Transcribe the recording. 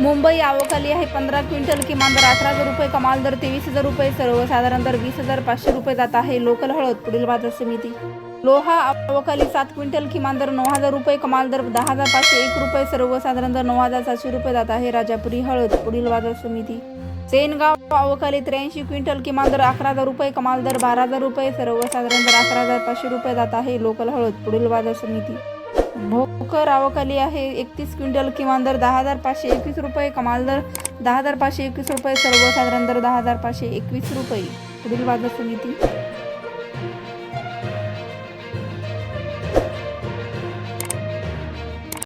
मुंबई आवकाली आहे पंधरा क्विंटल किमान दर अठरा हजार रुपये कमाल दर तेवीस हजार रुपये सर्वसाधारण दर वीस हजार पाचशे रुपये जात आहे. लोकल हळद पुढील बाजार समिती. लोहा आवखाली सात क्विंटल किमान दर नऊ हजार रुपये कमाल दर दहा हजार पाचशे एक रुपये सर्वसाधारण दर नऊ हजार सातशे रुपये जात आहे. राजापुरी हळद पुढील बाजार समिती. सेनगाव आवखाली त्र्याऐंशी क्विंटल किमान दर अकरा हजार रुपये कमाल दर बारा हजार रुपये सर्वसाधारण दर अकरा हजार पाचशे रुपये जात आहे. लोकल हळद पुढील बाजार समिती. भोकर आवकाली आहे. एकतीस क्विंटल किमान दर दहा हजार पाचशे एकवीस रुपये कमाल दर दहा हजार पाचशे एकवीस रुपये सर्वसाधारण दर दहा हजार पाचशे एकवीस रुपये. पुढील बाजार समिती.